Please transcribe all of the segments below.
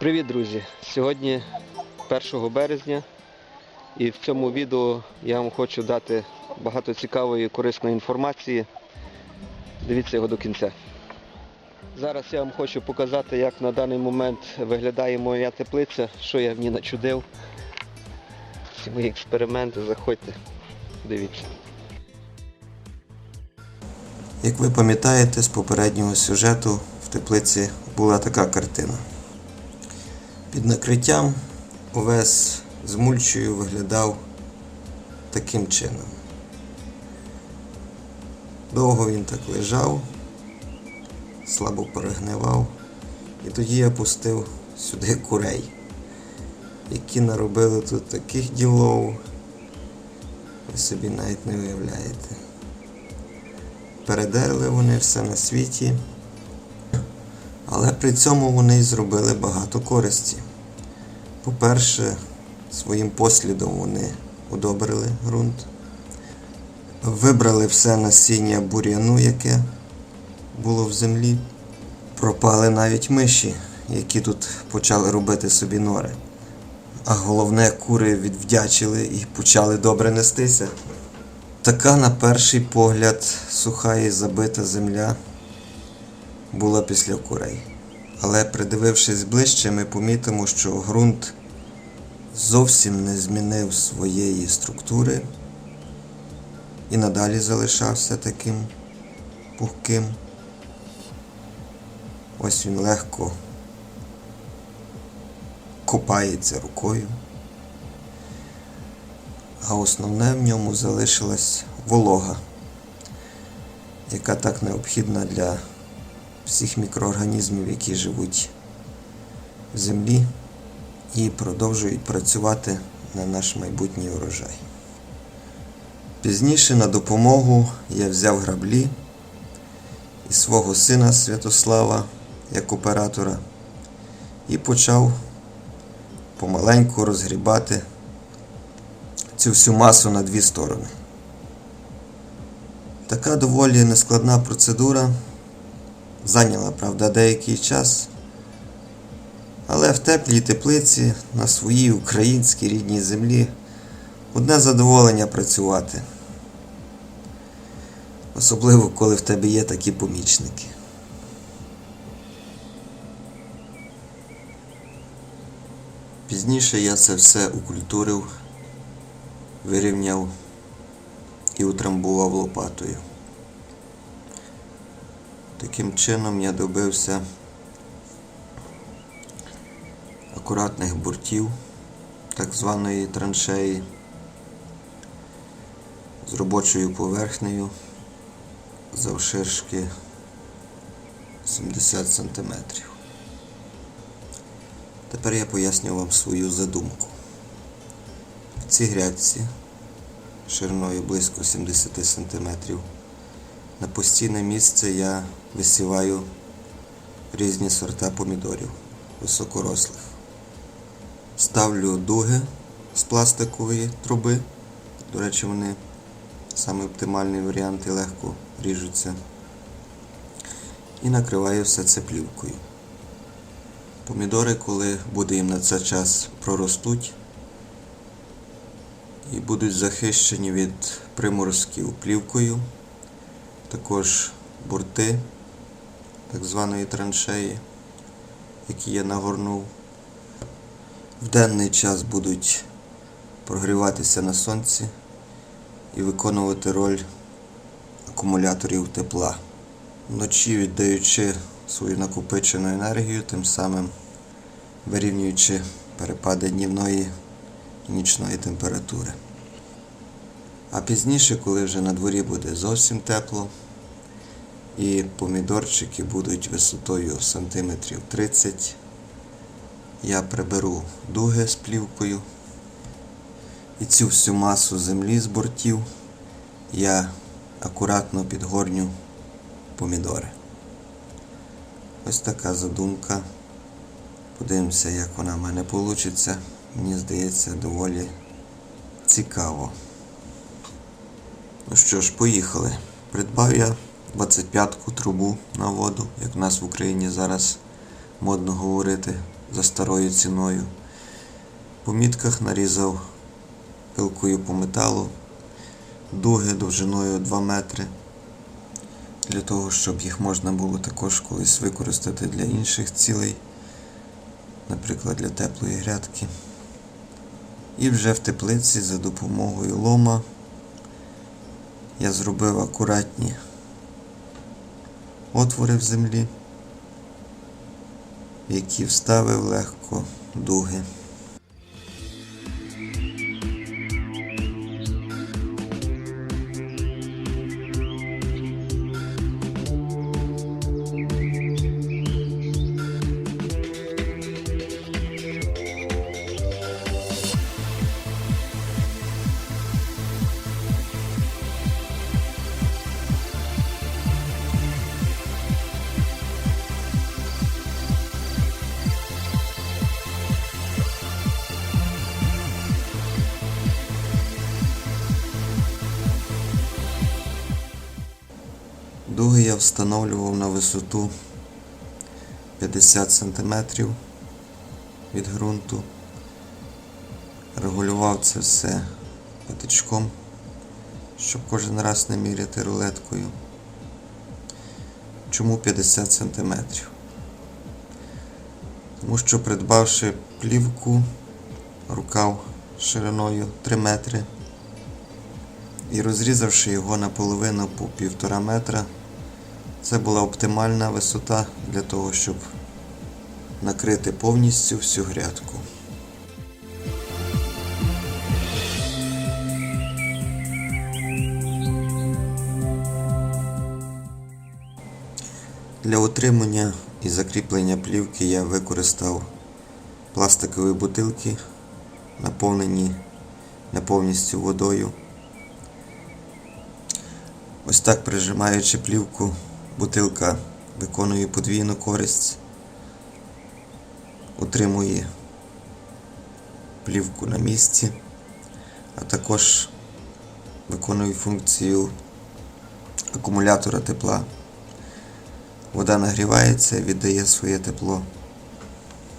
Привіт, друзі! Сьогодні 1 березня і в цьому відео я вам хочу дати багато цікавої і корисної інформації. Дивіться його до кінця. Зараз я вам хочу показати, як на даний момент виглядає моя теплиця, що я в ній начудив. Всі мої експерименти, заходьте, дивіться. Як ви пам'ятаєте, з попереднього сюжету в теплиці була така картина. Під накриттям овес з мульчою виглядав таким чином. Довго він так лежав, слабо перегнивав, і тоді я пустив сюди курей, які наробили тут таких ділов, ви собі навіть не уявляєте. Передерли вони все на світі, але при цьому вони зробили багато користі. По-перше, своїм послідом вони удобрили ґрунт, вибрали все насіння бур'яну, яке було в землі, пропали навіть миші, які тут почали робити собі нори. А головне, кури відвдячили і почали добре нестися. Така, на перший погляд, суха і забита земля була після курей. Але придивившись ближче, ми помітимо, що ґрунт зовсім не змінив своєї структури і надалі залишався таким пухким. Ось він легко копається рукою а основне в ньому залишилась волога, яка так необхідна для всіх мікроорганізмів, які живуть в землі і продовжують працювати на наш майбутній урожай. Пізніше на допомогу я взяв граблі і свого сина Святослава як оператора і почав помаленьку розгрібати цю всю масу на дві сторони. Така доволі нескладна процедура. Зайняла, правда, деякий час. Але в теплій теплиці на своїй українській рідній землі одне задоволення працювати. Особливо, коли в тебе є такі помічники. Пізніше я це все укультурив вирівняв і утрамбував лопатою. Таким чином я добився акуратних буртів так званої траншеї з робочою поверхнею завширшки 70 см. Тепер я поясню вам свою задумку. В цій грядці шириною близько 70 см. На постійне місце я висіваю різні сорта помідорів високорослих. Ставлю дуги з пластикової труби. До речі, вони саме оптимальний варіант і легко ріжуться. І накриваю все це плівкою. Помідори, коли буде їм на це час проростуть, і будуть захищені від приморозків плівкою, також борти так званої траншеї, які я нагорнув. В денний час будуть прогріватися на сонці і виконувати роль акумуляторів тепла, вночі віддаючи свою накопичену енергію, тим самим вирівнюючи перепади днівної нічної температури. А пізніше, коли вже на дворі буде зовсім тепло, і помідорчики будуть висотою сантиметрів 30, я приберу дуги з плівкою і цю всю масу землі з бортів я акуратно підгорню помідори. Ось така задумка. Подивимося, як вона в мене вийде. Мені здається, доволі цікаво. Ну що ж, поїхали. Придбав я 25-ку трубу на воду, як в нас в Україні зараз модно говорити, за старою ціною. По мітках нарізав пилкою по металу, дуги довжиною 2 метри, для того, щоб їх можна було також колись використати для інших цілей, наприклад, для теплої грядки. І вже в теплиці за допомогою лома я зробив акуратні отвори в землі, які вставив легко дуги. Дуги я встановлював на висоту 50 см від ґрунту. Регулював це все п'ятичком, щоб кожен раз не міряти рулеткою. Чому 50 см? Тому що придбавши плівку, рукав шириною 3 метри і розрізавши його наполовину по півтора метра, це була оптимальна висота для того, щоб накрити повністю всю грядку. Для утримання і закріплення плівки я використав пластикові бутилки, наповнені не повністю водою. Ось так прижимаючи плівку, бутилка виконує подвійну користь, утримує плівку на місці, а також виконує функцію акумулятора тепла. Вода нагрівається і віддає своє тепло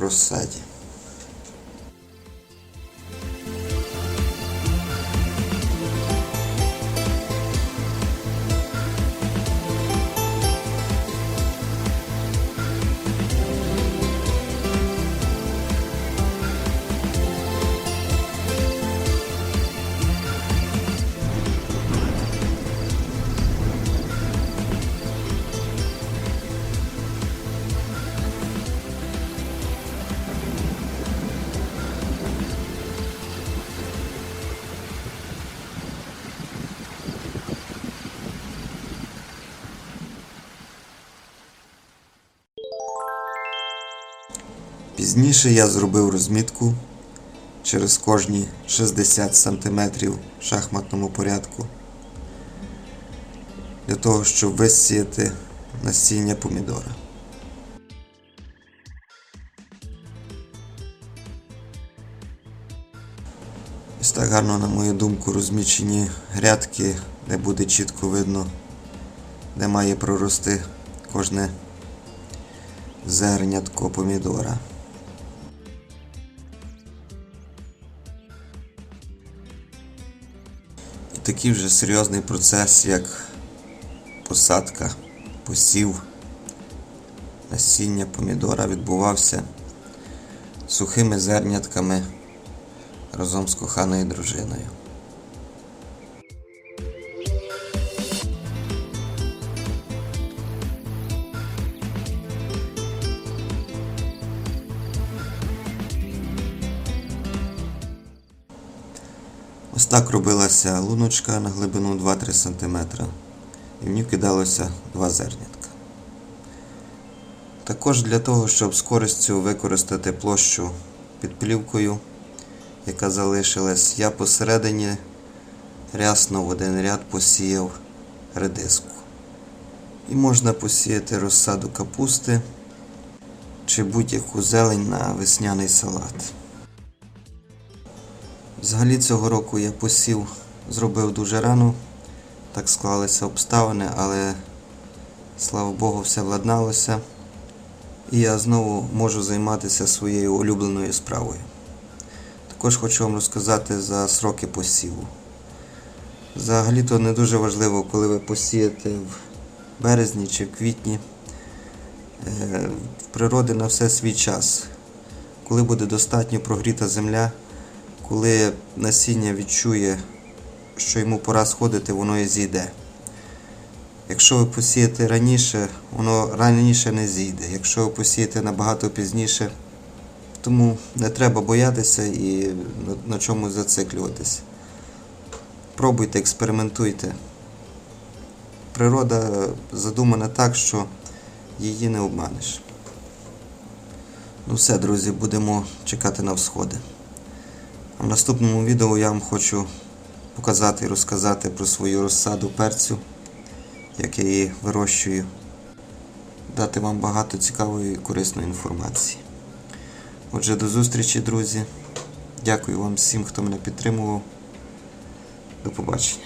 розсаді. Пізніше я зробив розмітку через кожні 60 см в шахматному порядку для того, щоб висіяти насіння помідора. Ось так гарно, на мою думку, розмічені грядки, де буде чітко видно, де має прорости кожне зернятко помідора. Такий вже серйозний процес, як посадка, посів насіння помідора відбувався сухими зернятками разом з коханою дружиною. Так робилася луночка на глибину 2-3 см. І в ній кидалося два зернятка. Також для того, щоб з користю використати площу під плівкою, яка залишилась, я посередині рясно в один ряд посіяв редиску. І можна посіяти розсаду капусти чи будь-яку зелень на весняний салат. Взагалі цього року я посів зробив дуже рано, так склалися обставини, але слава Богу, все владналося. і я знову можу займатися своєю улюбленою справою. Також хочу вам розказати за сроки посіву. Взагалі-то не дуже важливо, коли ви посієте в березні чи в квітні. Е, В природи на все свій час. Коли буде достатньо прогріта земля, коли насіння відчує, що йому пора сходити, воно і зійде. Якщо ви посієте раніше, воно раніше не зійде. Якщо ви посієте набагато пізніше, тому не треба боятися і на, чомусь зациклюватися. Пробуйте, експериментуйте. Природа задумана так, що її не обманеш. Ну все, друзі, будемо чекати на всходи. В наступному відео я вам хочу показати і розказати про свою розсаду перцю, як я її вирощую, дати вам багато цікавої і корисної інформації. Отже, до зустрічі, друзі. Дякую вам всім, хто мене підтримував. До побачення.